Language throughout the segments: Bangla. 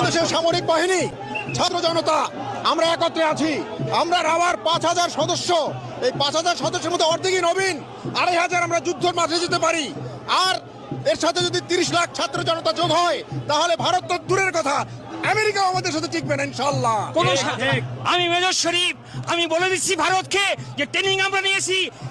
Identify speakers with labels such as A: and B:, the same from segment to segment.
A: বাংলাদেশের সামরিক বাহিনী ছাত্র জনতা আমরা একত্রে আছি। আমরা রাওয়ার পাঁচ হাজার সদস্য। এই পাঁচ হাজার সদস্যের মধ্যে অর্ধেকই নবীন আড়াই হাজার আমরা যুদ্ধের মাঠে যেতে পারি। আর এর সাথে যদি তিরিশ লাখ ছাত্র জনতা যোগ হয় তাহলে ভারত তো দূরের কথা। আমেরিকা আমাদের সাথে টিকবে না ইনশাল্লাহ
B: আমি মেজর শরীফ আমি বলে দিচ্ছি ভারতকে যে ট্রেনিং আমরা নিয়েছি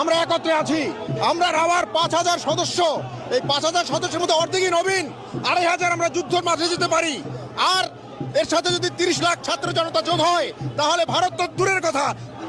A: আমরা একত্রে আছি। আমরা রাওয়ার পাঁচ হাজার সদস্য। এই পাঁচ হাজার সদস্যের মধ্যে অর্ধেকই নবীন। আড়াই হাজার আমরা যুদ্ধের মাঝে যেতে পারি। আর এর সাথে যদি তিরিশ লাখ ছাত্র জনতা যোগ হয়, তাহলে ভারত তো দূরের কথা।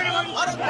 B: নেব আসাম দখল করে নেব